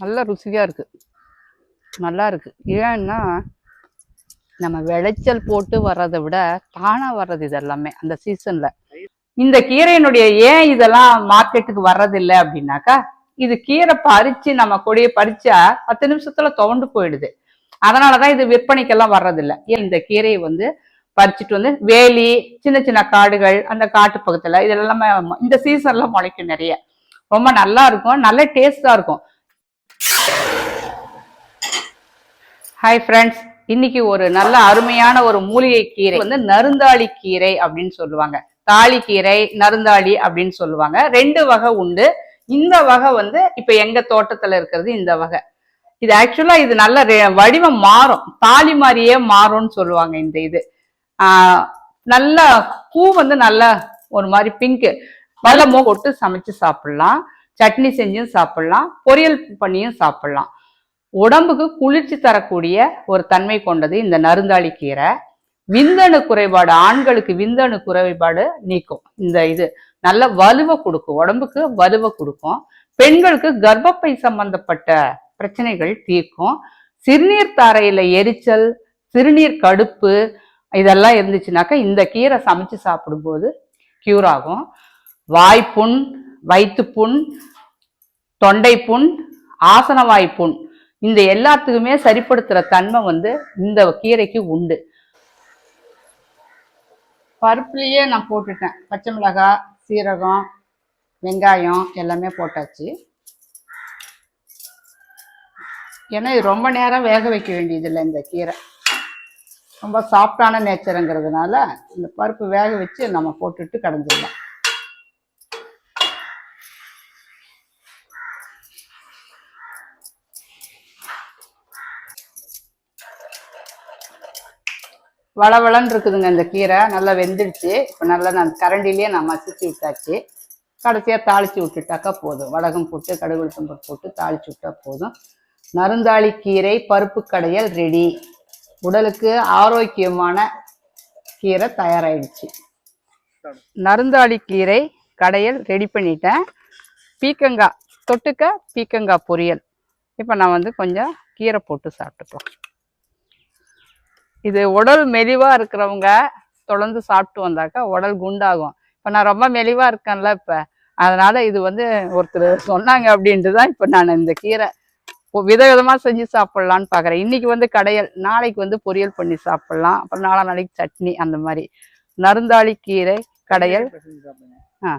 நல்லா ருசியாக இருக்குது நல்லா இருக்குது ஏன்னா நம்ம விளைச்சல் போட்டு வர்றதை விட தானாக வர்றது இது எல்லாமே அந்த சீசனில் இந்த கீரையினுடைய ஏன் இதெல்லாம் மார்க்கெட்டுக்கு வர்றதில்லை அப்படின்னாக்கா இது கீரை பறித்து நம்ம கொடியை பறிச்சா பத்து நிமிஷத்தில் துவண்டு போயிடுது. அதனாலதான் இது விற்பனைக்கெல்லாம் வர்றதில்லை. ஏன் இந்த கீரையை வந்து பறிச்சுட்டு வந்து வேலி சின்ன சின்ன காடுகள் அந்த காட்டு பக்கத்தில் இதெல்லாம் இந்த சீசன்லாம் முளைக்கும் நிறைய. ரொம்ப நல்லா இருக்கும். நல்ல டேஸ்டாக இருக்கும். ஹாய் ஃப்ரெண்ட்ஸ் இன்னைக்கு ஒரு நல்ல அருமையான ஒரு மூலிகை கீரை வந்து நருந்தாளி கீரை அப்படின்னு சொல்லுவாங்க. தாளி கீரை நருந்தாளி அப்படின்னு சொல்லுவாங்க. ரெண்டு வகை உண்டு. இந்த வகை வந்து இப்ப எங்க தோட்டத்துல இருக்கிறது இந்த வகை. இது ஆக்சுவலா இது நல்ல வடிவம் மாறும். தாலி மாதிரியே மாறும்னு சொல்லுவாங்க இந்த இது. ஆஹ் நல்ல பூ வந்து நல்ல ஒரு மாதிரி பிங்க் வளமோ கொட்டு சமைச்சு சாப்பிடலாம். சட்னி செஞ்சும் சாப்பிடலாம் பொரியல் பண்ணியும் சாப்பிடலாம். உடம்புக்கு குளிர்ச்சி தரக்கூடிய ஒரு தன்மை கொண்டது இந்த நருந்தாளி கீரை. விந்தணு குறைபாடு ஆண்களுக்கு விந்தணு குறைபாடு நீக்கும். இந்த இது நல்ல வலுவை கொடுக்கும் உடம்புக்கு வலுவை கொடுக்கும். பெண்களுக்கு கர்ப்பப்பை சம்பந்தப்பட்ட பிரச்சனைகள் தீர்க்கும். சிறுநீர் தாரையில எரிச்சல் சிறுநீர் கடுப்பு இதெல்லாம் இருந்துச்சுனாக்கா இந்த கீரை சமைச்சு சாப்பிடும்போது கியூர் ஆகும். வாய்ப்புண் வயிற்றுப்புண் தொண்டைப்புண் ஆசனவாய் புண் இந்த எல்லாத்துக்குமே சரிப்படுத்துகிற தன்மை வந்து இந்த கீரைக்கு உண்டு. பருப்புலேயே நான் போட்டுட்டேன் பச்சை மிளகாய் சீரகம் வெங்காயம் எல்லாமே போட்டாச்சு. ஏன்னா இது ரொம்ப நேரம் வேக வைக்க வேண்டியதில்லை இந்த கீரை. ரொம்ப சாஃப்டான நேச்சருங்கிறதுனால இந்த பருப்பு வேக வச்சு நம்ம போட்டுட்டு கடைஞ்சிடலாம். வளவளன்னு இருக்குதுங்க இந்த கீரை. நல்லா வெந்துடுச்சு. இப்போ நல்லா நான் கரண்டிலேயே நான் மசிச்சு விட்டாச்சு. கடைசியாக தாளித்து விட்டுட்டாக்கா போதும். வடகம் போட்டு கடுகு உளுத்தம்பருப்பு போட்டு தாளித்து விட்டா போதும். நருந்தாளி கீரை பருப்பு கடையல் ரெடி உடலுக்கு ஆரோக்கியமான கீரை தயாராகிடுச்சு நருந்தாளி கீரை கடையல் ரெடி பண்ணிட்டேன். பீக்கங்காய் தொட்டுக்க பீக்கங்காய் பொரியல். இப்போ நான் வந்து கொஞ்சம் கீரை போட்டு சாப்பிட்டுக்கலாம் இது உடல் மெலிவாக இருக்கிறவங்க தொடர்ந்து சாப்பிட்டு வந்தாக்கா உடல் குண்டாகும். இப்போ நான் ரொம்ப மெலிவாக இருக்கேன்ல இப்போ. அதனால இது வந்து ஒருத்தர் சொன்னாங்க அப்படின்ட்டு தான் இப்போ நான் இந்த கீரை விதவிதமாக செஞ்சு சாப்பிட்லான்னு பார்க்குறேன் இன்னைக்கு வந்து கடையல் நாளைக்கு வந்து பொரியல் பண்ணி சாப்பிட்லாம். அப்புறம் நாலா நாளைக்கு சட்னி அந்த மாதிரி. நருந்தாளி கீரை கடையல். ஆ.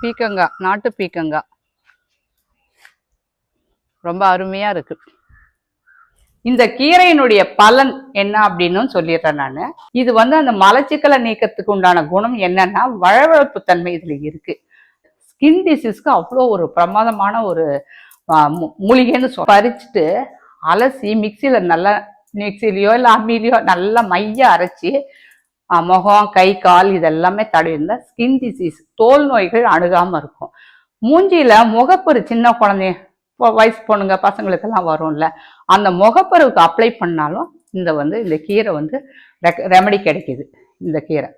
பீக்கங்காய் நாட்டு பீக்கங்காய். ரொம்ப அருமையாக இருக்கு. இந்த கீரையினுடைய பலன் என்ன அப்படின்னு சொல்லிடுறேன் நான். இது வந்து அந்த மலச்சிக்கலை நீக்கத்துக்கு உண்டான குணம் என்னன்னா வழவழப்பு தன்மை இதில் இருக்கு. ஸ்கின் டிசீஸ்க்கு அவ்வளோ ஒரு பிரமாதமான ஒரு மூலிகைன்னு சொல் பறிச்சுட்டு அலசி மிக்சியில் நல்லா மிக்சிலையோ இல்லை அம்மிலையோ நல்லா மைய அரைச்சி முகம் கை கால் இதெல்லாமே தடவி ஸ்கின் டிசீஸ் தோல் நோய்கள் அணுகாமல் இருக்கும். மூஞ்சியில் முகப்பொரு சின்ன குழந்தைய வயசு பொண்ணுங்க பசங்களுக்கெல்லாம் வரும்ல. அந்த முகப்பருவுக்கு அப்ளை பண்ணாலும் இந்த வந்து இந்த கீரை வந்து ரெமடி கிடைக்குது. இந்த கீரை.